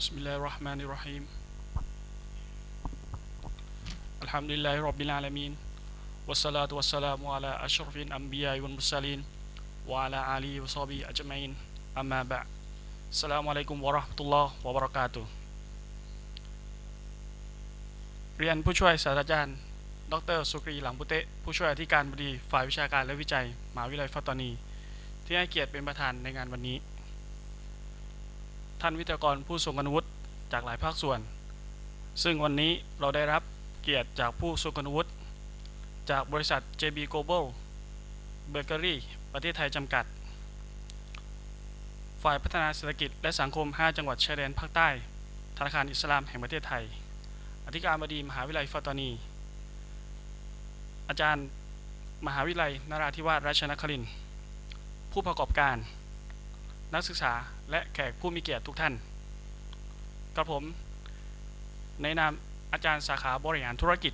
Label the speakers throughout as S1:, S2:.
S1: بسم الله الرحمن الرحيم الحمد لله رب العالمين والصلاة والسلام على أشرف الأنبياء والمرسلين وعلى آله وصحبه أجمعين أما بعد السلام عليكم ورحمة الله وبركاته เรียนผู้ช่วยศาสตราจารย์ ดรสุกรีหลังบุเตะผู้ช่วยอธิการบดีฝ่ายวิชาการและวิจัยมหาวิทยาลัยฟัตตานี ที่ให้เกียรติเป็นประธานในงานวันนี้ ท่านวิทยากรผู้ทรงคุณวุฒิจากหลายภาคส่วน ซึ่งวันนี้เราได้รับเกียรติจากผู้ทรงคุณวุฒิจากบริษัท JB Global Bakery ประเทศไทยจำกัด ฝ่ายพัฒนาเศรษฐกิจและสังคม 5 จังหวัดชายแดนภาคใต้ ธนาคารอิสลามแห่งประเทศไทย อธิการบดีมหาวิทยาลัยฟัตตานี อาจารย์มหาวิทยาลัยนราธิวาสราชนครินทร์ผู้ประกอบการ นักศึกษาและแขกผู้มีเกียรติทุกท่านกระผม ในนามอาจารย์สาขาบริหารธุรกิจ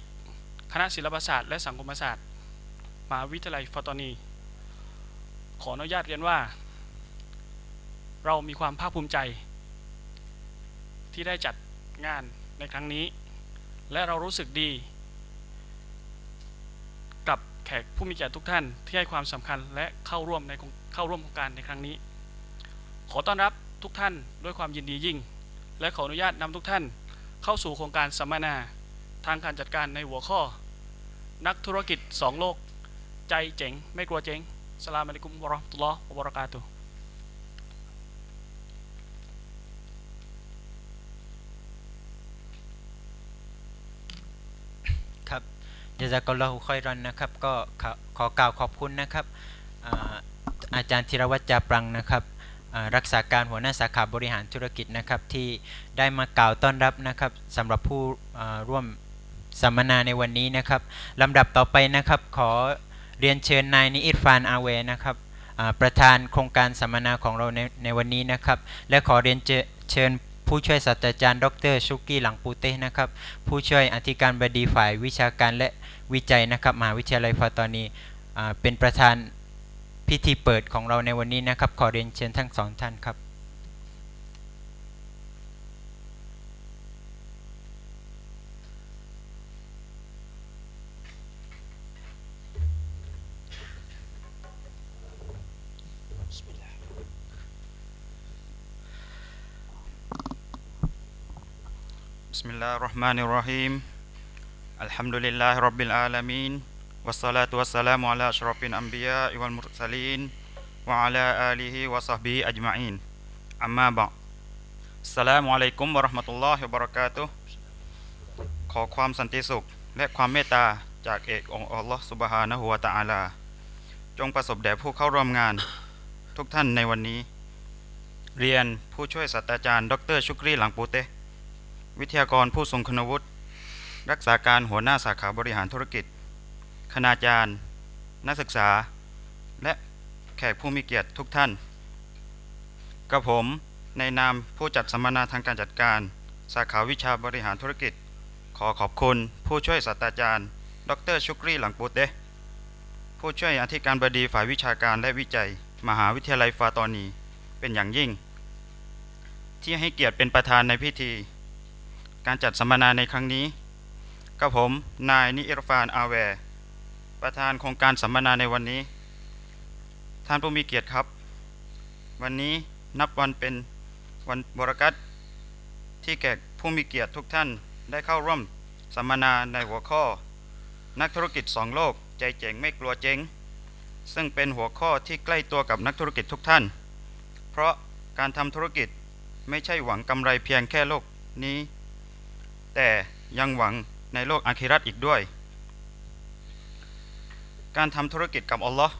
S1: คณะศิลปศาสตร์และสังคมศาสตร์มหาวิทยาลัยฟัตตานี ขออนุญาตเรียนว่า เรามีความภาคภูมิใจ ที่ได้จัดงานในครั้งนี้ และเรารู้สึกดี กับแขกผู้มีเกียรติทุกท่านที่ให้ความสำคัญและเข้าร่วมในเข้าร่วมโครงการในครั้งนี้ ขอต้อนรับทุกท่านด้วยความยินดียิ่ง และขออนุญาตนำทุกท่านเข้าสู่โครงการสัมมนา ทางการจัดการในหัวข้อ นักธุรกิจ 2 โลก ใจเจ๋ง ไม่กลัวเจ๊งสลามอะลัยกุมวะราะห์มตุลลอฮ์วะบะเราะกาตุ
S2: ครับยาจากัลลอฮุคอยรอนนะครับ ก็ขอขอกล่าวขอบคุณนะครับอาจารย์ธีรวัตรจาปรังนะครับ รักษาการหัวหน้าสาขาบริหารธุรกิจนะครับที่ได้มากล่าวต้อนรับนะครับสำหรับผู้ร่วมสัมมนาในวันนี้นะครับลำดับต่อไปนะครับขอเรียนเชิญนายนิอิรฟานอาเวนะครับประธานโครงการสัมมนาของเราในในวันนี้นะครับและขอเรียนเชิญผู้ช่วยศาสตราจารย์ ดรชุกกี้หลังปูเต้นะครับผู้ช่วยอธิการบดีฝ่ายวิชาการและวิจัยนะครับมหาวิทยาลัยฟาตอนีเป็นประธาน พิธีเปิดของเราในวันนี้นะครับ ขอเรียนเชิญทั้งสองท่านครับ
S3: بسم الله الرحمن الرحيم الحمد لله رب العالمين والصلاة والسلام على أشرف الأنبياء والمرسلين وعلى آله وصحبه أجمعين أما بعد السلام عليكم ورحمة الله وبركاته ขอความสันติสุขและความเมตตาจากเอกองค์อัลลอฮฺสุบฮานะฮูวะตะอาลา จงประสบแด่ผู้เข้าร่วมงานทุกท่านในวันนี้ เรียนผู้ช่วยศาสตราจารย์ ดรชุกรีหลังปูเต วิทยากรผู้ทรงคุณวุฒิรักษาการหัวหน้าสาขาบริหารธุรกิจ คณาจารย์ นักศึกษา และแขกผู้มีเกียรติทุกท่าน กับผมในนามผู้จัดสัมมนาทางการจัดการ สาขาวิชาบริหารธุรกิจ ขอขอบคุณผู้ช่วยศาสตราจารย์ ดรชุกรีหลังปูเตะผู้ช่วยอธิการบดีฝ่ายวิชาการและวิจัย มหาวิทยาลัยฟาตอนี เป็นอย่างยิ่ง ที่ให้เกียรติเป็นประธานในพิธี การจัดสัมมนาในครั้งนี้กับผม นายนิอิรฟานอาแวร์ ประธานโครงการสัมมนาในวันนี้ ท่านผู้มีเกียรติครับ วันนี้นับวันเป็นวันบรกัตที่แก่ผู้มีเกียรติทุกท่านได้เข้าร่วมสัมมนาในหัวข้อ นักธุรกิจสองโลก ใจเจ๋งไม่กลัวเจ๊งซึ่งเป็นหัวข้อที่ใกล้ตัวกับนักธุรกิจทุกท่าน เพราะการทำธุรกิจไม่ใช่หวังกำไรเพียงแค่โลกนี้ แต่ยังหวังในโลกอาคิรัตอีกด้วย การทำธุรกิจกับอัลลอฮ์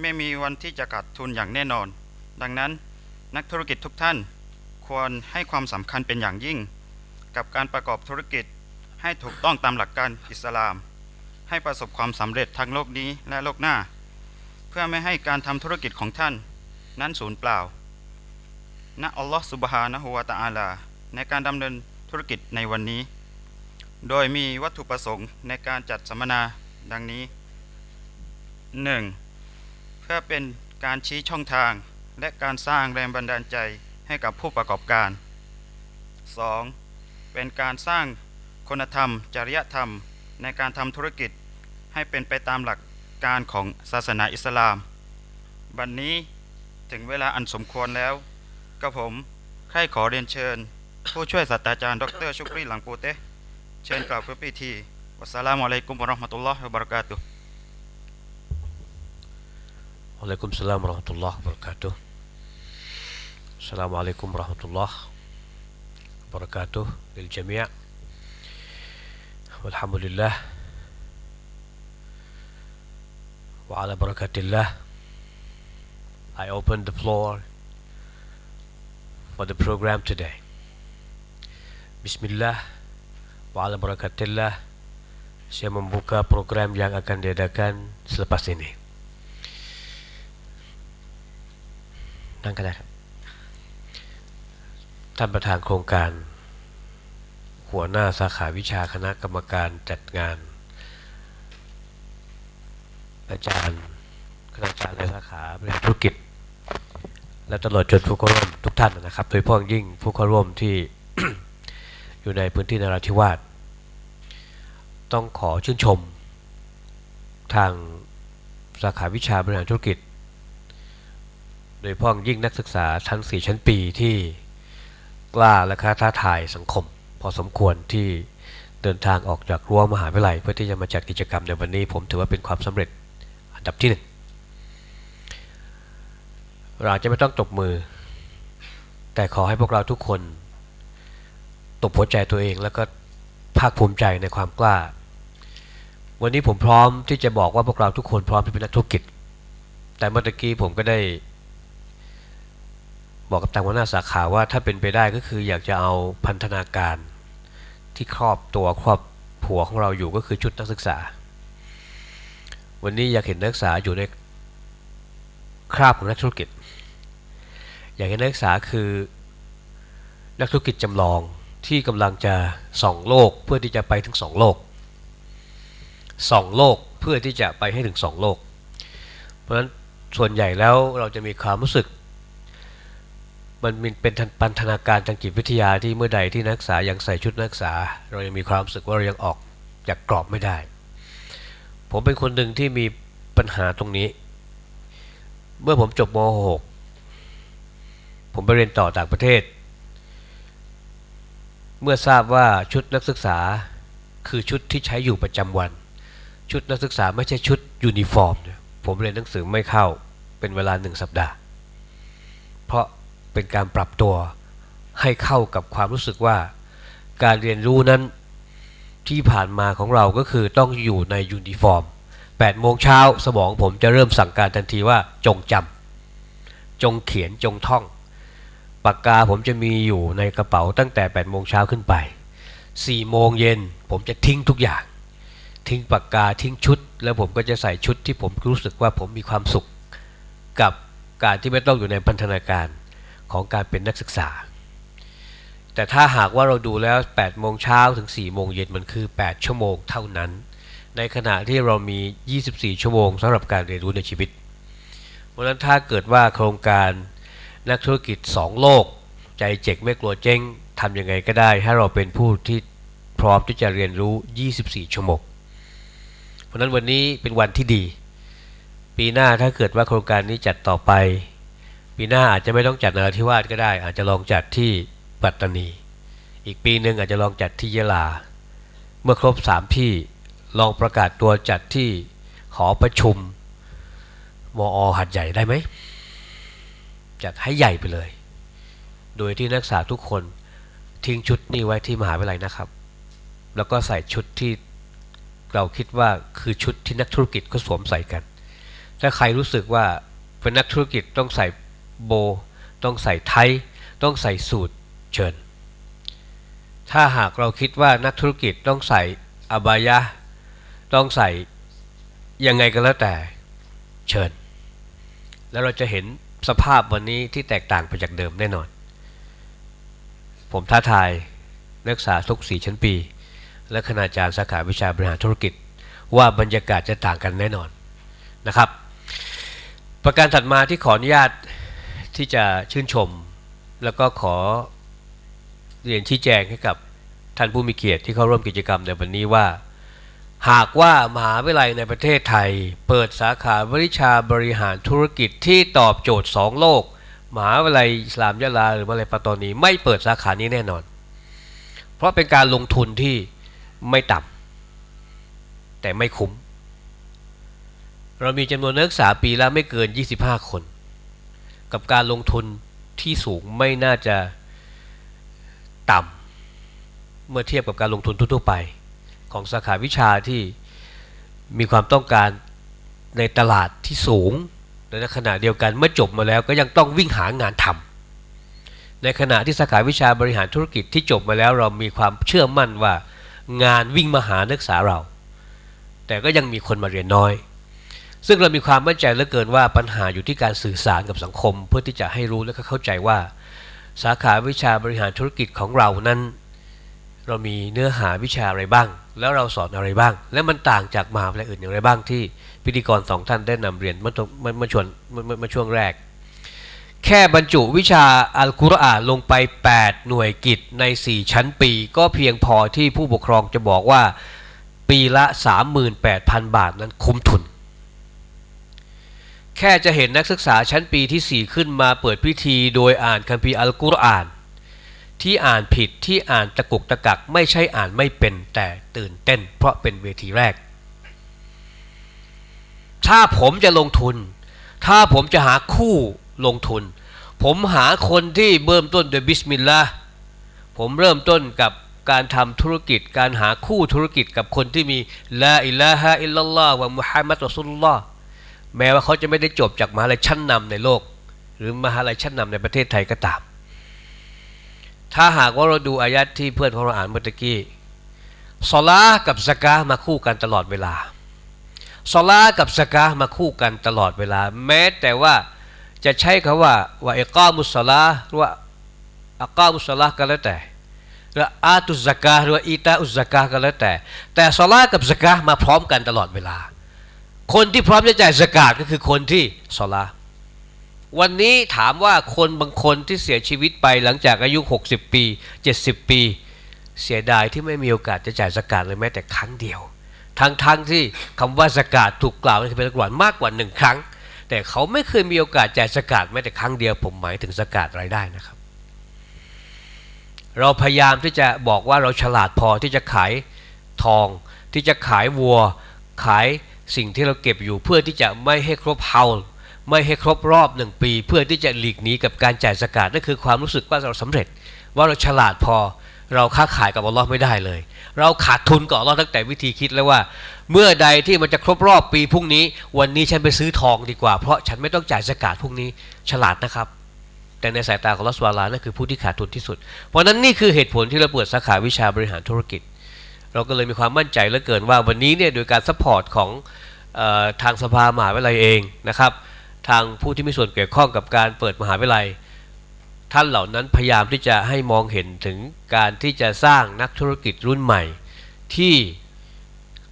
S3: ไม่มีวันที่จะขาดทุนอย่างแน่นอน ดังนั้นนักธุรกิจทุกท่านควรให้ความสำคัญเป็นอย่างยิ่ง กับการประกอบธุรกิจให้ถูกต้องตามหลักการอิสลาม ให้ประสบความสำเร็จทั้งโลกนี้และโลกหน้า เพื่อไม่ให้การทำธุรกิจของท่าน นั้นสูญเปล่าณอัลลอฮ์สุบฮานะฮูวะตะอาลา ในการดำเนินธุรกิจในวันนี้ โดยมีวัตถุประสงค์ในการจัดสัมมนาดังนี้ 1. เพื่อเป็นการชี้ช่องทาง และการสร้างแรงบันดาลใจให้กับผู้ประกอบการ 2. เป็นการสร้างคุณธรรม จริยธรรม ในการทำธุรกิจให้เป็นไปตามหลักการของศาสนาอิสลาม บัดนนี้ถึงเวลาอันสมควรแล้วก็ผมใครขอเรียนเชิญ ผู้ช่วยศาสตราจารย์ ดรชุกรีหลังปูเตเชิญกล่าวพิธีวัสสลามุอะลัยกุมวะราะห์มะตุลลอฮ์วะบะเราะกาตุฮ์
S4: Waalaikumsalam warahmatullahi wabarakatuh. Assalamualaikum warahmatullahi wabarakatuh lil jami'. Alhamdulillah. Wa ala barakatillah. I open the floor for the program today. Bismillah. Wa ala barakatillah. Saya membuka program yang akan diadakan selepas ini. นั่งก็ได้ครับ ท่านประธานโครงการ หัวหน้าสาขาวิชาคณะกรรมการจัดงาน อาจารย์คณาจารย์ในสาขาบริหารธุรกิจ และตลอดจนผู้เข้าร่วมทุกท่านนะครับ โดยเฉพ้องยิ่งผู้เข้าร่วมที่อยู่ในพื้นที่นราธิวาสต้องขอชื่นชม ทางสาขาวิชาบริหารธุรกิจ โดยพ้องยิ่งนักศึกษาชั้น4ชั้นปีที่กล้าและกล้าท้าทายสังคม พอสมควรที่เดินทางออกจากรั้วมหาวิทยาลัย เพื่อที่จะมาจัดกิจกรรมในวันนี้ ผมถือว่าเป็นความสำเร็จอันดับที่หนึ่งเราจะไม่ต้องตบมือ แต่ขอให้พวกเราทุกคนตบหัวใจตัวเองแล้วก็ภาคภูมิใจในความกล้า วันนี้ผมพร้อมที่จะบอกว่าพวกเราทุกคนพร้อมที่เป็นนักธุรกิจ แต่เมื่อกี้ผมก็ได้ บอกกับทางหัวหน้าสาขาว่าถ้าเป็นไปได้ก็คืออยากจะเอาพันธนาการ ที่ครอบตัวครอบผัวของเราอยู่ก็คือชุดนักศึกษา วันนี้อยากเห็นนักศึกษาอยู่ในคราบของนักธุรกิจ อยากเห็นนักศึกษาคือนักธุรกิจจำลองที่กำลังจะส่องโลกเพื่อที่จะไปถึงสองโลกส่องโลกเพื่อที่จะไปให้ถึงสองโลก เพราะฉะนั้นส่วนใหญ่แล้วเราจะมีความรู้สึก มันมีเป็นพันธนาการทางจิตวิทยาที่เมื่อใดที่นักศึกษายังใส่ชุดนักศึกษา เรายังมีความรู้สึกว่าเรายังออกจากกรอบไม่ได้ ผมเป็นคนหนึ่งที่มีปัญหาตรงนี้ เมื่อผมจบม .6 ผมไปเรียนต่อต่างประเทศ เมื่อทราบว่าชุดนักศึกษาคือชุดที่ใช้อยู่ประจำวัน ชุดนักศึกษาไม่ใช่ชุดยูนิฟอร์ม ผมเรียนหนังสือไม่เข้าเป็นเวลาหนึ่งสัปดาห์ เพราะ เป็นการปรับตัวให้เข้ากับความรู้สึกว่า การเรียนรู้นั้นที่ผ่านมาของเราก็คือต้องอยู่ในยูนิฟอร์ม8โมงเช้าสมองผมจะเริ่มสั่งการทันทีว่าจงจำจงเขียนจงท่อง ปากกาผมจะมีอยู่ในกระเป๋าตั้งแต่8โมงเช้าขึ้นไป4โมงเย็นผมจะทิ้งทุกอย่าง ทิ้งปากกาทิ้งชุด แล้วผมก็จะใส่ชุดที่ผมรู้สึกว่าผมมีความสุข กับการที่ไม่ต้องอยู่ในพันธนาการ ของการเป็นนักศึกษา แต่ถ้าหากว่าเราดูแล้ว 8 โมงเช้าถึง 4 โมงเย็นมันคือ 8 ชั่วโมงเท่านั้น ในขณะที่เรามี 24 ชั่วโมงสำหรับการเรียนรู้ในชีวิต เพราะนั้นถ้าเกิดว่าโครงการนักธุรกิจ 2 โลก ใจเจ็กไม่กลัวเจ๊งทำยังไงก็ได้ ให้เราเป็นผู้ที่พร้อมที่จะเรียนรู้ 24 ชั่วโมง เพราะนั้นวันนี้เป็นวันที่ดี ปีหน้าถ้าเกิดว่าโครงการนี้จัดต่อไป ปีหน้าอาจจะไม่ต้องจัดนราธิวาสก็ได้ อาจจะลองจัดที่ปัตตานี อีกปีหนึ่งอาจจะลองจัดที่ยะลา เมื่อครบ3ที่ลองประกาศตัวจัดที่หอประชุมมอหัดใหญ่ได้ไหมจัดให้ใหญ่ไปเลย โดยที่นักศึกษาทุกคนทิ้งชุดนี้ไว้ที่มหาวิทยาลัยนะครับ แล้วก็ใส่ชุดที่เราคิดว่าคือชุดที่นักธุรกิจก็สวมใส่กัน ถ้าใครรู้สึกว่าเป็นนักธุรกิจต้องใส่ โบ ต้องใส่ไทยต้องใส่สูทเชิญ ถ้าหากเราคิดว่านักธุรกิจต้องใส่อบายะ ต้องใส่ยังไงก็แล้วแต่เชิญ แล้วเราจะเห็นสภาพวันนี้ที่แตกต่างไปจากเดิมแน่นอน ผมท้าทายนักศึกษาทุกสี่ชั้นปี และคณาจารย์สาขาวิชาบริหารธุรกิจ ว่าบรรยากาศจะต่างกันแน่นอนนะครับ ประการถัดมาที่ขออนุญาต ที่จะชื่นชม แล้วก็ขอเรียนชี้แจงให้กับท่านผู้มีเกียรติที่เข้าร่วมกิจกรรมในวันนี้ว่า หากว่ามหาวิทยาลัยในประเทศไทย เปิดสาขาวิชาบริหารธุรกิจที่ตอบโจทย์สองโลก มหาวิทยาลัยอิสลามยะลาหรือมหาวิทยาลัยปตตานีไม่เปิดสาขานี้แน่นอน เพราะเป็นการลงทุนที่ไม่ต่ำแต่ไม่คุ้ม เรามีจำนวนนักศึกษาปีละไม่เกิน 25 คน กับการลงทุนที่สูงไม่น่าจะต่ำเมื่อเทียบกับการลงทุนทั่วๆไป ของสาขาวิชาที่มีความต้องการในตลาดที่สูงและในขณะเดียวกันเมื่อจบมาแล้วก็ยังต้องวิ่งหางานทำในขณะที่สาขาวิชาบริหารธุรกิจที่จบมาแล้วเรามีความเชื่อมั่นว่างานวิ่งมาหานักศึกษาเรา แต่ก็ยังมีคนมาเรียนน้อย ซึ่งเรามีความมั่นใจเหลือเกินว่าปัญหาอยู่ที่การสื่อสารกับสังคม เพื่อที่จะให้รู้และก็เข้าใจว่า สาขาวิชาบริหารธุรกิจของเรานั้น เรามีเนื้อหาวิชาอะไรบ้าง แล้วเราสอนอะไรบ้าง และมันต่างจากมหาวิทยาลัยอื่นอย่างไรบ้างที่พิธีกรสองท่านได้นำเรียนเมื่อเมื่อช่วงมื่อเมื่อเมื่อช่วงแรก แค่บรรจุวิชาอัลกุรอานลงไป 8 หน่วยกิจใน 4 ชั้นปี ก็เพียงพอที่ผู้ปกครองจะบอกว่า ปีละ 38,000 บาทนั้นคุ้มทุน แค่จะเห็นนักศึกษาชั้นปีที่ 4 ขึ้นมาเปิดพิธีโดยอ่านคัมภีร์อัลกุรอาน ที่อ่านผิดที่อ่านตะกุกตะกักไม่ใช่อ่านไม่เป็นแต่ตื่นเต้น เพราะเป็นเวทีแรก ถ้าผมจะลงทุน ถ้าผมจะหาคู่ลงทุน ผมหาคนที่เริ่มต้นโดยบิสมิลลาห์ผมเริ่มต้นกับการทำธุรกิจการหาคู่ธุรกิจกับคนที่มีลาอิลาฮะอิลลัลลอฮ์วะมุฮัมมัดรอซูลุลลอฮ์ แม้ว่าเขาจะไม่ได้จบจากมหาลัยชั้นนำในโลก หรือมหาลัยชั้นนำในประเทศไทยก็ตาม ถ้าหากว่าเราดูอายัดที่เพื่อนของเราอ่านเมื่อกี้ซอลากับสกามาคู่กันตลอดเวลาซอลากับสกามาคู่กันตลอดเวลา แม้แต่ว่าจะใช้คำว่าว่าอิกามุสลาหรือว่าอักามุสลาก็แล้วแต่หรืออาตุสกาหรือว่าอีตาอุสกาก็แล้วแต่ แต่ซอลากับสกามาพร้อมกันตลอดเวลา คนที่พร้อมจะจ่ายสกาดก็คือคนที่ซอลาวันนี้ถามว่าคนบางคนที่เสียชีวิตไปหลังจากอายุ 60 ปี 70 ปี เสียดายที่ไม่มีโอกาสจะจ่ายสกาดเลยแม้แต่ครั้งเดียว ทั้งๆทที่คำว่าสกาดถูกกล่าวในคัมภีร์อัลกุรอานมากกว่าหนึ่งครั้ง แต่เขาไม่เคยมีโอกาสจ่ายสกาดแม้แต่ครั้งเดียวผมหมายถึงสกาดรายได้นะครับ เราพยายามที่จะบอกว่าเราฉลาดพอที่จะขายทอง ที่จะขายวัว ขาย สิ่งที่เราเก็บอยู่เพื่อที่จะไม่ให้ครบเฮาลไม่ให้ครบรอบหนึ่งปี เพื่อที่จะหลีกหนีกับการจ่ายสกาดนั่นคือความรู้สึกว่าเราสำเร็จ ว่าเราฉลาดพอเราค้าขายกับอัลลอฮ์ไม่ได้เลย เราขาดทุนกับอัลลอฮ์ตั้งแต่วิธีคิดแล้วว่า เมื่อใดที่มันจะครบรอบปีพรุ่งนี้ วันนี้ฉันไปซื้อทองดีกว่าเพราะฉันไม่ต้องจ่ายสกาดพรุ่งนี้ฉลาดนะครับ แต่ในสายตาของรัสวาลานั่นคือผู้ที่ขาดทุนที่สุด เพราะนั้นนี่คือเหตุผลที่เราเปิดสาขาวิชาบริหารธุรกิจ เราก็เลยมีความมั่นใจเหลือเกินว่าวันนี้เนี่ยโดยการซัพพอร์ตของ ทางสภามหาวิทยาลัยเองนะครับ ทางผู้ที่มีส่วนเกี่ยวข้องกับการเปิดมหาวิทยาลัย ท่านเหล่านั้นพยายามที่จะให้มองเห็นถึงการที่จะสร้างนักธุรกิจรุ่นใหม่ ที่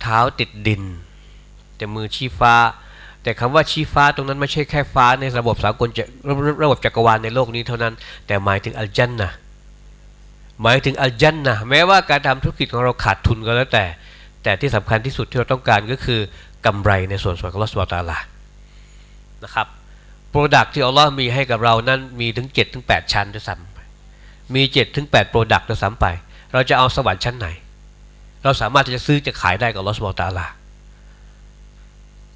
S4: เท้าติดดิน แต่มือชี้ฟ้า แต่คำว่าชี้ฟ้าตรงนั้นไม่ใช่แค่ฟ้าในระบบสากลจะระบบระบบจักรวาลในโลกนี้เท่านั้น แต่หมายถึงอัลจันนะหมายถึงอัลจันนะแม้ว่าการทำธุรกิจของเราขาดทุนก็แล้วแต่ แต่ที่สำคัญที่สุดที่เราต้องการก็คือ กำไรในส่วนส่วนของลอสุบฮาตาลานะครับโปรดักที่อัลลอฮ์มีให้กับเรานั้นมีถึง7ถึง8ชั้นด้วยซ้ำมี7ถึง8โปรดักด้วยซ้ำไป เราจะเอาสวรรค์ชั้นไหน เราสามารถจะซื้อจะขายได้กับลอสุบฮาตาลา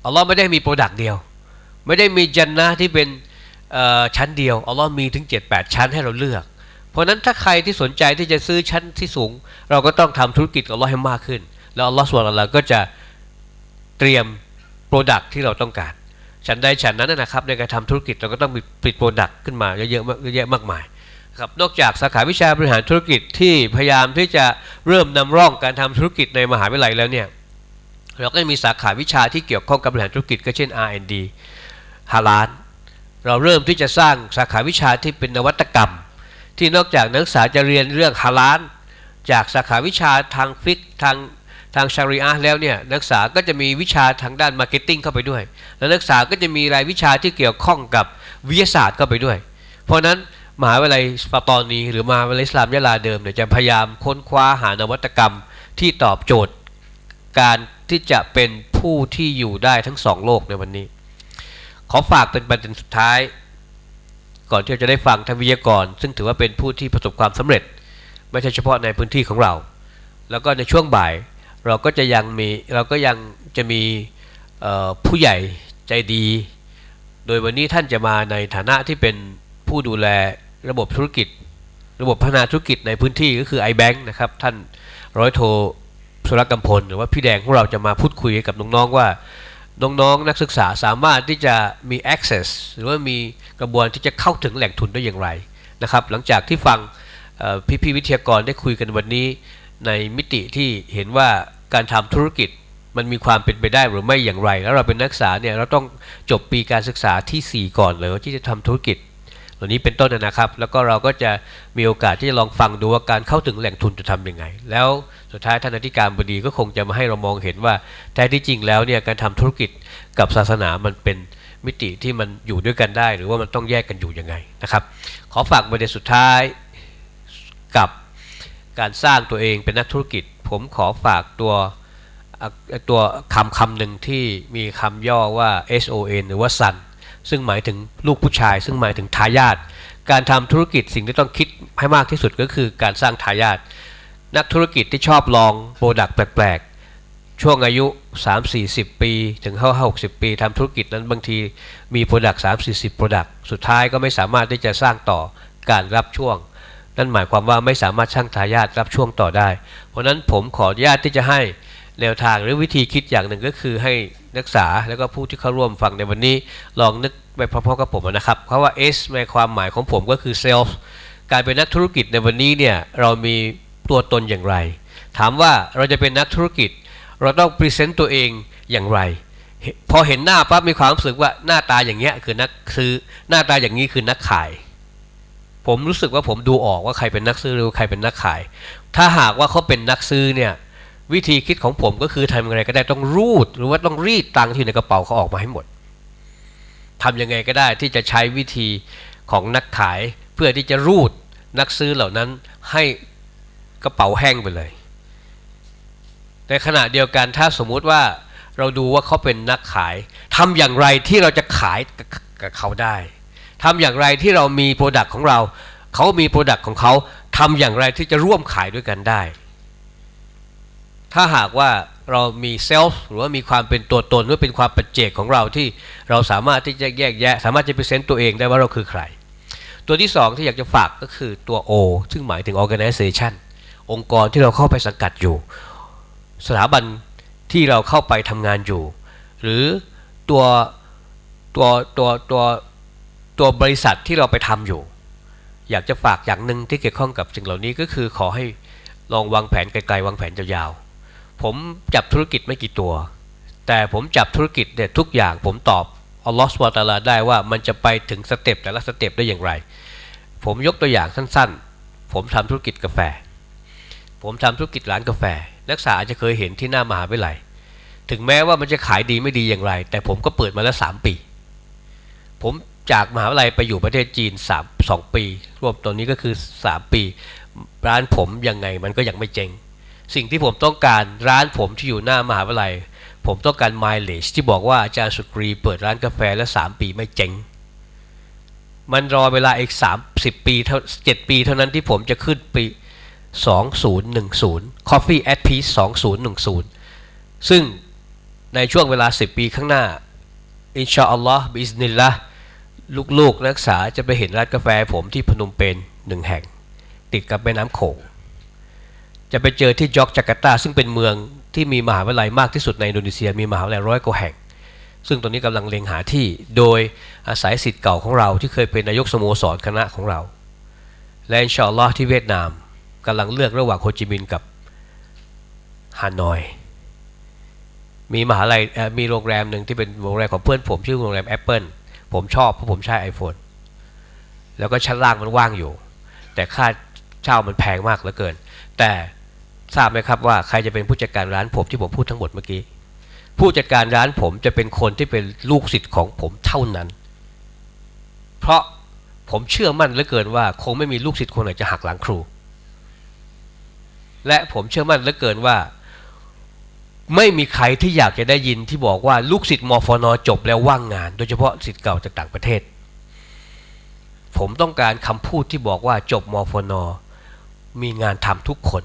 S4: อัลลอฮ์ไม่ได้มีโปรดักเดียว ไม่ได้มีจันนะที่เป็นอ่อชั้นเดียวอัลลอฮ์มีถึง 7 8 ชั้นให้เราเลือก เพราะนั้นถ้าใครที่สนใจที่จะซื้อชั้นที่สูง เราก็ต้องทำธุรกิจกับอัลลอฮ์ให้มากขึ้น แล้วอัลลอฮ์สุบฮานะฮูวะตะอาลาก็จะ เตรียมโปรดักที่เราต้องการ ฉันใดฉันนั้นนะครับในการทำธุรกิจเราก็ต้องมีผลิตโปรดักขึ้นมาเยอะๆเยอะแยะมากมายครับนอกจากสาขาวิชาบริหารธุรกิจที่พยายามที่จะเริ่มนำร่องการทำธุรกิจในมหาวิทยาลัยแล้วเนี่ยเราก็มีสาขาวิชาที่เกี่ยวข้องกับบริหารธุรกิจก็เช่น R&D ฮาลานเราเริ่มที่จะสร้างสาขาวิชาที่เป็นนวัตกรรม ที่นอกจากนักศึกษาจะเรียนเรื่องฮาลานจากสาขาวิชาทางฟิกทาง ทางชาริอะห์แล้วเนี่ยนักศึกษาก็จะมีวิชาทางด้านมาร์เก็ตติ้งเข้าไปด้วย และนักศึกษาก็จะมีรายวิชาที่เกี่ยวข้องกับวิทยาศาสตร์เข้าไปด้วย เพราะฉะนั้นมหาวิทยาลัยสปาตอนีหรือมหาวิทยาลัยสลามยะลาเดิมเนี่ยจะพยายามค้นคว้าหานวัตกรรมที่ตอบโจทย์การที่จะเป็นผู้ที่อยู่ได้ทั้งสองโลกในวันนี้ ขอฝากเป็นประเด็นสุดท้าย ก่อนที่จะได้ฟังทานวิทยากร ซึ่งถือว่าเป็นผู้ที่ประสบความสำเร็จ ไม่ใช่เฉพาะในพื้นที่ของเรา แล้วก็ในช่วงบ่าย เราก็จะยังมีเราก็ยังจะมีผู้ใหญ่ใจดี โดยวันนี้ท่านจะมาในฐานะที่เป็นผู้ดูแลระบบธุรกิจ ระบบพัฒนาธุรกิจในพื้นที่ก็คือ iBank นะครับ ท่านร้อยโทสุรกำพล หรือว่าพี่แดงของเราจะมาพูดคุยกับน้องๆว่าน้องๆนักศึกษาสามารถที่จะมี access หรือว่ามีกระบวนที่จะเข้าถึงแหล่งทุนได้อย่างไรนะครับ หลังจากที่ฟังพี่ๆวิทยากรได้คุยกันวันนี้ในมิติที่เห็นว่า การทำธุรกิจมันมีความเป็นไปได้หรือไม่อย่างไร แล้วเราเป็นนักศึกษาเนี่ยเราต้องจบปีการศึกษาทีสี่4 ก่อนเลยที่จะทำธุรกิจเหล่านี้เป็นต้นนะครับ แล้วก็เราก็จะมีโอกาสที่จะลองฟังดูว่าการเข้าถึงแหล่งทุนจะทำยังไง แล้วสุดท้ายท่านอธิการบดีก็คงจะมาให้เรามองเห็นว่าแท้ที่จริงแล้วเนี่ยการทำธุรกิจกับศาสนามันเป็นมิติที่มันอยู่ด้วยกันได้ หรือว่ามันต้องแยกกันอยู่ยังไงนะครับ ขอฝากประเด็นสุดท้ายกับการสร้างตัวเองเป็นนักธุรกิจ ผมขอฝากตัวตัวคำคำหนึ่งที่มีคำย่อว่า SON หรือว่า Son ซึ่งหมายถึงลูกผู้ชาย ซึ่งหมายถึงทายาทการทำธุรกิจสิ่งที่ต้องคิดให้มากที่สุดก็คือการสร้างทายาทนักธุรกิจที่ชอบลองโปรดักต์แปลกๆ ช่วงอายุ 3-40 ปี ถึงเข้า60 ปีทำธุรกิจนั้นบางทีมีโปรดักต์3-40โปรดักต์สุดท้ายก็ไม่สามารถที่จะสร้างต่อการรับช่วง นั่นหมายความว่าไม่สามารถสร้างทายาทรับช่วงต่อได้ เพราะนั้นผมขออนุญาตที่จะให้แนวทางหรือวิธีคิดอย่างหนึ่งก็คือให้นักศึกษาแล้วก็ผู้ที่เข้าร่วมฟังในวันนี้ลองนึกไปพร้อมๆกับผมนะครับ เพราะว่า S ในความหมายของผมก็คือ Sales การเป็นนักธุรกิจในวันนี้เนี่ยเรามีตัวตนอย่างไร ถามว่าเราจะเป็นนักธุรกิจ เราต้องพรีเซนต์ตัวเองอย่างไร พอเห็นหน้าปั๊บมีความรู้สึกว่าหน้าตาอย่างเงี้ยคือนักซื้อหน้าตาอย่างนี้คือนักขาย ผมรู้สึกว่าผมดูออกว่าใครเป็นนักซื้อหรือใครเป็นนักขาย ถ้าหากว่าเขาเป็นนักซื้อเนี่ยวิธีคิดของผมก็คือทำยังไงก็ได้ต้องรูด หรือว่าต้องรีดตังค์ที่อยู่ในกระเป๋าเขาออกมาให้หมดทำยังไงก็ได้ที่จะใช้วิธีของนักขายเพื่อที่จะรูดนักซื้อเหล่านั้นให้กระเป๋าแห้งไปเลย ในขณะเดียวกันถ้าสมมุติว่าเราดูว่าเขาเป็นนักขายทำอย่างไรที่เราจะขายกับกับเขาได้ ทำอย่างไรที่เรามีโปรดักต์ของเรา เขามีโปรดักต์ของเขาทำอย่างไรที่จะร่วมขายด้วยกันได้ ถ้าหากว่าเรามีเซลฟ์หรือว่ามีความเป็นตัวตนหรือเป็นความปัจเจกของเราที่เราสามารถที่จะแยกแยะ สามารถจะพรีเซนต์ตัวเองได้ว่าเราคือใคร ตัวที่สองที่อยากจะฝากก็คือตัว O ซึ่งหมายถึง organization องค์กรที่เราเข้าไปสังกัดอยู่ สถาบันที่เราเข้าไปทำงานอยู่ หรือตัวตัวตัวตัว ตัวบริษัทที่เราไปทำอยู่ อยากจะฝากอย่างหนึ่งที่เกี่ยวข้องกับสิ่งเหล่านี้ก็คือขอให้ลองวางแผนไกลๆวางแผนยาวๆผมจับธุรกิจไม่กี่ตัว แต่ผมจับธุรกิจเนี่ยทุกอย่างผมตอบอัลลอฮฺสุบฮาตาลาได้ว่ามันจะไปถึงสเต็ปแต่ละสเต็ปได้อย่างไร ผมยกตัวอย่างสั้นๆ ผมทำธุรกิจกาแฟ ผมทำธุรกิจร้านกาแฟ นักศึกษาอาจจะเคยเห็นที่หน้ามหาวิทยาลัย ถึงแม้ว่ามันจะขายดีไม่ดีอย่างไร แต่ผมก็เปิดมาแล้วสามปี ผม จากมหาวิทยาลัยไปอยู่ประเทศจีน3 2ปี รวมตอนนี้ก็คือ 3 ปี ร้านผมยังไงมันก็ยังไม่เจ๊งสิ่งที่ผมต้องการร้านผมที่อยู่หน้ามหาวิทยาลัย ผมต้องการ mileage ที่บอกว่าอาจารย์สุกรีเปิดร้านกาแฟแล้ว 3 ปีไม่เจ๊งมันรอเวลาอีก 30 ปีเท่า7ปีเท่านั้นที่ผมจะขึ้นปี 2010 Coffee at Peace 2010 ซึ่งในช่วงเวลา 10 ปีข้างหน้า อินชาอัลลอฮ์บิสนิลละ ลูกๆนักศึกษาจะไปเห็นร้านกาแฟผมที่พนมเปญหนึ่งแห่ง ติดกับแม่น้ำโขงจะไปเจอที่จอกจาการ์ตา ซึ่งเป็นเมืองที่มีมหาวิทยาลัยมากที่สุดในอินโดนีเซียมีมหาวิทยาลัยร้อยกว่าแห่ง ซึ่งตอนนี้กำลังเล็งหาที่โดยอาศัยสิทธิ์เก่าของเราที่เคยเป็นนายกสโมสรคณะของเรา และอินชาอัลลอฮ์ที่เวียดนามกำลังเลือกระหว่างโฮจิมินห์กับฮานอย มีมหาลัยมีโรงแรมหนึ่งที่เป็นโรงแรมของเพื่อนผมชื่อโรงแรมแอปเปิล ผมชอบเพราะผมใช้ iPhone แล้วก็ชั้นล่างมันว่างอยู่ แต่ค่าเช่ามันแพงมากเหลือเกิน แต่ทราบไหมครับว่าใครจะเป็นผู้จัดการร้านผมที่ผมพูดทั้งหมดเมื่อกี้ ผู้จัดการร้านผมจะเป็นคนที่เป็นลูกศิษย์ของผมเท่านั้น เพราะผมเชื่อมั่นเหลือเกินว่าคงไม่มีลูกศิษย์คนไหนจะหักหลังครู และผมเชื่อมั่นเหลือเกินว่า ไม่มีใครที่อยากจะได้ยินที่บอกว่าลูกศิษย์มฟนจบแล้วว่างงาน โดยเฉพาะศิษย์เก่าจากต่างประเทศ ผมต้องการคำพูดที่บอกว่าจบมฟนมีงานทำทุกคน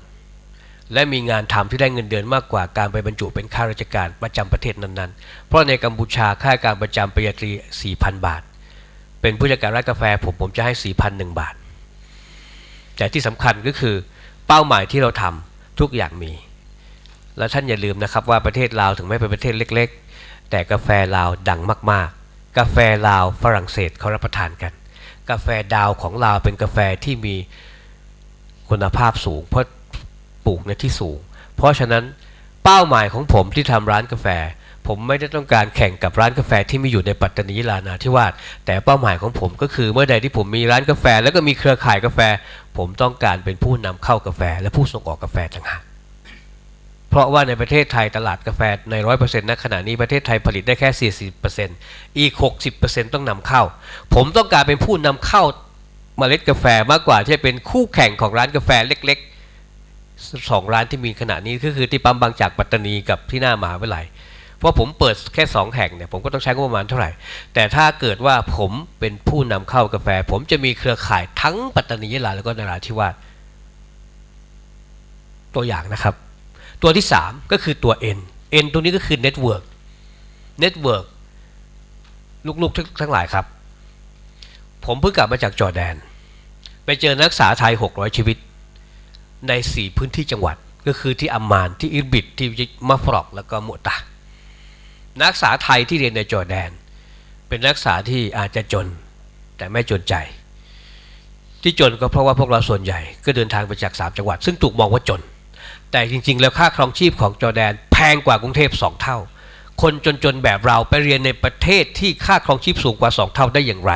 S4: และมีงานทำที่ได้เงินเดือนมากกว่าการไปบรรจุเป็นข้าราชการประจำประเทศนั้นๆ เพราะในกัมพูชาค่าการประจำปริญญาตรี 4,000 บาท เป็นผู้จัดการร้านกาแฟผมผมจะให้ 4,001 บาท แต่ที่สำคัญก็คือเป้าหมายที่เราทำทุกอย่างมี แล้วท่านอย่าลืมนะครับว่าประเทศลาวถึงไม่เป็นประเทศเล็ก ๆ แต่กาแฟลาวดังมากๆ กาแฟลาวฝรั่งเศสเขารับประทานกัน กาแฟดาวของลาวเป็นกาแฟที่มีคุณภาพสูง เพราะปลูกในที่สูง เพราะฉะนั้นเป้าหมายของผมที่ทำร้านกาแฟ ผมไม่ได้ต้องการแข่งกับร้านกาแฟที่มีอยู่ในปัตตานีลานาธิวาสแต่เป้าหมายของผมก็คือเมื่อใดที่ผมมีร้านกาแฟ แล้วก็มีเครือข่ายกาแฟ ผมต้องการเป็นผู้นำเข้ากาแฟ และผู้ส่งออกกาแฟต่างหาก เพราะว่าในประเทศไทยตลาดกาแฟในร้อยเปอร์เซ็นต์ณขณะนี้ประเทศไทยผลิตได้แค่สี่สิบเปอร์เซ็นต์อีกหกสิบเปอร์เซ็นต์ต้องนำเข้า ผมต้องการเป็นผู้นำเข้าเมล็ดกาแฟมากกว่าที่จะเป็นคู่แข่งของร้านกาแฟเล็กๆสองร้านที่มีขณะนี้ก็คือที่ปั๊มบางจากปัตตานีกับที่หน้ามหาวิทยาลัยเพราะผมเปิดแค่สองแห่งเนี่ยผมก็ต้องใช้งบประมาณเท่าไหร่ แต่ถ้าเกิดว่าผมเป็นผู้นำเข้ากาแฟ ผมจะมีเครือข่ายทั้งปัตตานียะลาแล้วก็นราธิวาสตัวอย่างนะครับ ตัวที่ 3 ก็คือตัว N N ตัวนี้ก็คือ Network Network ลูกๆทั้งทั้งหลายครับ ผมเพิ่งกลับมาจากจอร์แดน ไปเจอนักศึกษาไทย 600 ชีวิต ใน 4 พื้นที่จังหวัดก็คือที่อัมมานที่อิรบิดที่มัฟรอกแล้วก็มุตะนักศึกษาไทยที่เรียนในจอร์แดน เป็นนักศึกษาที่อาจจะจนแต่ไม่จนใจ ที่จนก็เพราะว่าพวกเราส่วนใหญ่ก็เดินทางไปจาก 3 จังหวัด ซึ่งถูกมองว่าจน แต่จริง ๆ แล้วค่าครองชีพของจอแดน แพงกว่ากรุงเทพ2เท่า คนจนๆแบบเราไปเรียนในประเทศที่ค่าครองชีพสูงกว่า2เท่าได้อย่างไร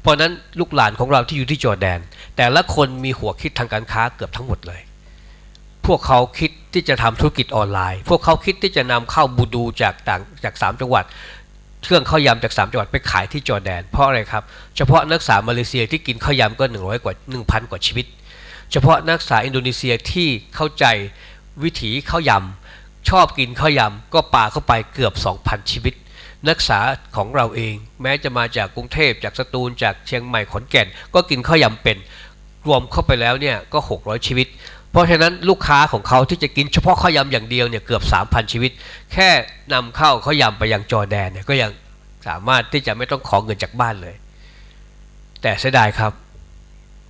S4: เพราะนั้นลูกหลานของเราที่อยู่ที่จอแดน แต่ละคนมีหัวคิดทางการค้าเกือบทั้งหมดเลย พวกเขาคิดที่จะทำธุรกิจออนไลน์ พวกเขาคิดที่จะนำเข้าบูดูจากต่างจาก3จังหวัดเครื่องข้าวยำจาก 3 จังหวัดไปขายที่จอร์แดน เพราะอะไรครับ เฉพาะนักศึกษามาเลเซียที่กินข้าวยำก็ 100 กว่า 1,000 กว่าชีวิต เฉพาะนักศึกษาอินโดนีเซียที่เข้าใจวิถีข้าวยำชอบกินข้าวยำก็ป่าเข้าไปเกือบ 2,000 ชีวิต นักศึกษาของเราเอง แม้จะมาจากกรุงเทพจากสตูลจากเชียงใหม่ขอนแก่น ก็กินข้าวยำเป็น รวมเข้าไปแล้วเนี่ยก็ 600 ชีวิต เพราะฉะนั้นลูกค้าของเขาที่จะกินเฉพาะข้าวยำอย่างเดียวเนี่ยเกือบ 3,000 ชีวิต แค่นำเข้าข้าวยำไปยังจอร์แดนเนี่ยก็ยังสามารถที่จะไม่ต้องขอเงินจากบ้านเลย แต่เสียดายครับ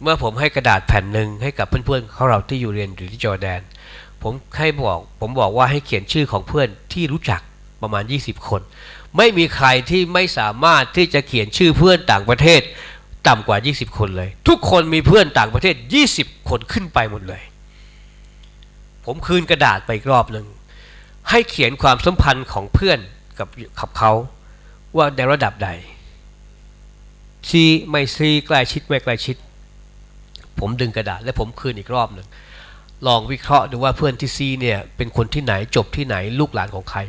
S4: เมื่อผมให้กระดาษแผ่นหนึ่งให้กับเพื่อนๆของเราที่อยู่เรียนอยู่ที่จอร์แดน ผมให้บอกผมบอกว่าให้เขียนชื่อของเพื่อนที่รู้จักประมาณ 20 คน ไม่มีใครที่ไม่สามารถที่จะเขียนชื่อเพื่อนต่างประเทศต่ำกว่า 20 คนเลย ทุกคนมีเพื่อนต่างประเทศ 20 คนขึ้นไปหมดเลย ผมคืนกระดาษไปอีกรอบหนึ่งให้เขียนความสัมพันธ์ของเพื่อนกับกับเขาว่าในระดับใดซีไม่ซีใกล้ชิดไม่ใกล้ชิด ผมดึงกระดาษและผมคืนอีกรอบหนึ่งลองวิเคราะห์ดูว่าเพื่อนที่ซีเนี่ยเป็นคนที่ไหนจบที่ไหนลูกหลานของใคร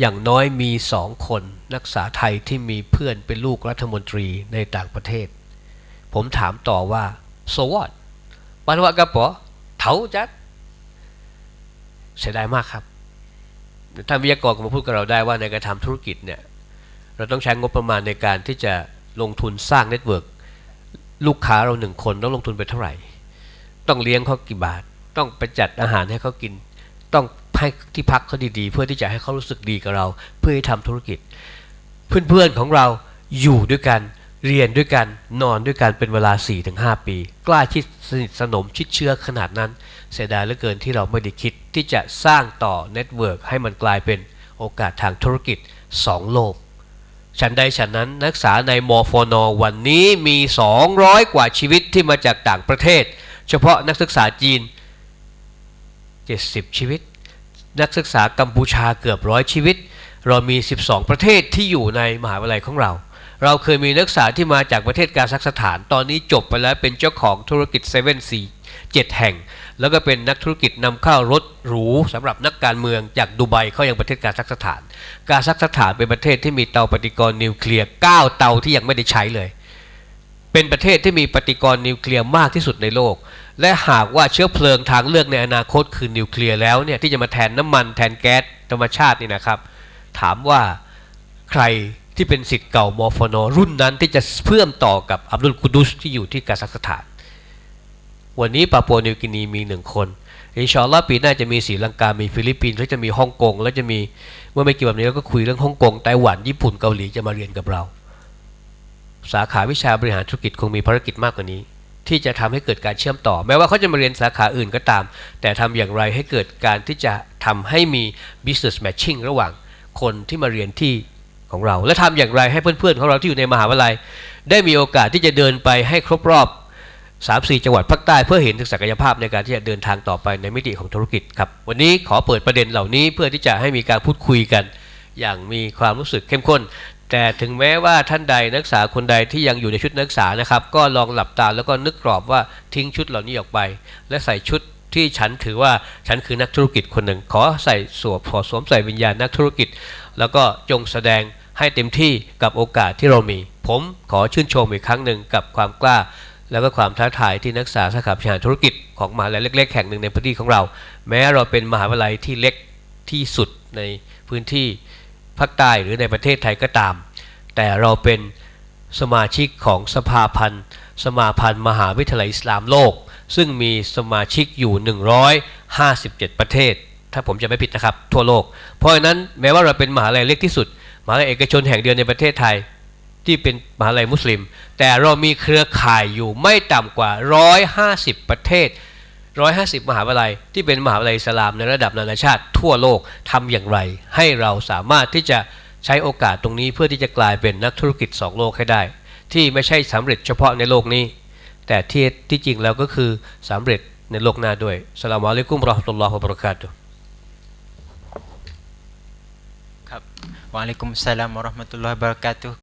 S4: อย่างน้อยมีสองคนนักศึกษาไทยที่มีเพื่อนเป็นลูกรัฐมนตรีในต่างประเทศ ผมถามต่อว่า so what ปันวะกระป๋อเถาจัดเสียดายมากครับท่านวิทยากรก็มาพูดกับเราได้ว่าในการทำธุรกิจเนี่ยเราต้องใช้งบประมาณในการที่จะลงทุนสร้างเน็ตเวิร์ก ลูกค้าเราหนึ่งคนต้องลงทุนไปเท่าไหร่ ต้องเลี้ยงเขากี่บาท ต้องไปจัดอาหารให้เขากิน ต้องให้ที่พักเขาดีๆ เพื่อที่จะให้เขารู้สึกดีกับเรา เพื่อให้ทำธุรกิจ เพื่อนๆของเราอยู่ด้วยกันเรียนด้วยกันนอนด้วยกันเป็นเวลา 4-5 ปี กล้าชิดสนิทสนมชิดเชื้อขนาดนั้น เสียดายเหลือเกินที่เราไม่ได้คิดที่จะสร้างต่อเน็ตเวิร์กให้มันกลายเป็นโอกาสทางธุรกิจ 2 โลก ฉันใดฉันนั้นนักศึกษาในมฟนวันนี้มี 200 กว่าชีวิตที่มาจากต่างประเทศ เฉพาะนักศึกษาจีน 70 ชีวิต นักศึกษากัมพูชาเกือบร้อยชีวิต เรามี 12 ประเทศที่อยู่ในมหาวิทยาลัยของเรา เราเคยมีนักศึกษาที่มาจากประเทศกาซัคสถาน ตอนนี้จบไปแล้วเป็นเจ้าของธุรกิจ7 4 7แห่ง แล้วก็เป็นนักธุรกิจนำเข้ารถหรูสำหรับนักการเมืองจากดูไบเข้ายังประเทศกาซัคสถาน กาซัคสถานเป็นประเทศที่มีเตาปฏิกรณ์นิวเคลียร์9เตาที่ยังไม่ได้ใช้เลย เป็นประเทศที่มีปฏิกรณ์นิวเคลียร์มากที่สุดในโลก และหากว่าเชื้อเพลิงทางเลือกในอนาคตคือนิวเคลียร์แล้วเนี่ยที่จะมาแทนน้ำมันแทนแก๊สธรรมชาตินี่นะครับ ถามว่าใครที่เป็นสิทธิ์เก่ามอฟนรุ่นนั้นที่จะเชื่อมต่อกับอับดุลกุดุสที่อยู่ที่กาซัคสถาน วันนี้ปาปัวนิวกินีมีหนึ่งคนอินชาอัลลอฮ์ปีหน้าจะมีศรีลังกา มีฟิลิปปินส์แล้วจะมีฮ่องกง แล้วจะมีเมื่อไม่กี่วันนี้เราก็คุยเรื่องฮ่องกงไต้หวันญี่ปุ่นเกาหลีจะมาเรียนกับเรา สาขาวิชาบริหารธุรกิจคงมีภารกิจมากกว่านี้ ที่จะทำให้เกิดการเชื่อมต่อ แม้ว่าเขาจะมาเรียนสาขาอื่นก็ตาม แต่ทำอย่างไรให้เกิดการที่จะทำให้มี business matching ระหว่างคนที่มาเรียนที่ของเรา และทำอย่างไรให้เพื่อนๆของเราที่อยู่ในมหาวิทยาลัย ได้มีโอกาสที่จะเดินไปให้ครบรอบ 3-4 จังหวัดภาคใต้เพื่อเห็นถึงศักยภาพในการที่จะเดินทางต่อไปในมิติของธุรกิจครับ วันนี้ขอเปิดประเด็นเหล่านี้เพื่อที่จะให้มีการพูดคุยกัน อย่างมีความรู้สึกเข้มข้น แต่ถึงแม้ว่าท่านใดนักศึกษาคนใดที่ยังอยู่ในชุดนักศึกษานะครับ ก็ลองหลับตาแล้วก็นึกกรอบว่าทิ้งชุดเหล่านี้ออกไป และใส่ชุดที่ฉันถือว่าฉันคือนักธุรกิจคนหนึ่ง ขอใส่สวมขอสวมใส่วิญญาณนักธุรกิจ แล้วก็จงแสดงให้เต็มที่กับโอกาสที่เรามี ผมขอชื่นชมอีกครั้งหนึ่งกับความกล้า แล้วก็ความท้าทายที่นักศึกษาสาขาบริหารธุรกิจของมหาวิทยาลัยเล็ก ๆ แห่งหนึ่งในพื้นที่ของเรา แม้เราเป็นมหาวิทยาลัยที่เล็กที่สุดในพื้นที่ภาคใต้หรือในประเทศไทยก็ตาม แต่เราเป็นสมาชิกของสภาพันธ์ สมาพันธ์มหาวิทยาลัยอิสลามโลก ซึ่งมีสมาชิกอยู่ 157 ประเทศ ถ้าผมจะไม่ผิดนะครับ ทั่วโลก เพราะฉะนั้นแม้ว่าเราเป็นมหาลัยเล็กที่สุด มหาลัยเอกชนแห่งเดียวในประเทศไทย ที่เป็นมหาลัยมุสลิม แต่เรามีเครือข่ายอยู่ไม่ต่ำกว่า 150 ประเทศ 150 มหาวิทยาลัยที่เป็นมหาวิทยาลัยสลามในระดับนานาชาติทั่วโลกทำอย่างไร ให้เราสามารถที่จะใช้โอกาสตรงนี้เพื่อที่จะกลายเป็นนักธุรกิจสองโลกให้ได้ ที่ไม่ใช่สำเร็จเฉพาะในโลกนี้ แต่ที่ที่จริงแล้วก็คือสำเร็จในโลกหน้าด้วยสลามอะลัยกุมรอฮ์มะตุลลอฮ์วะบราะกาตุ
S2: ครับวะอะลัยกุมสลามวะราะห์มะตุลลอฮิวะบะเราะกาตุ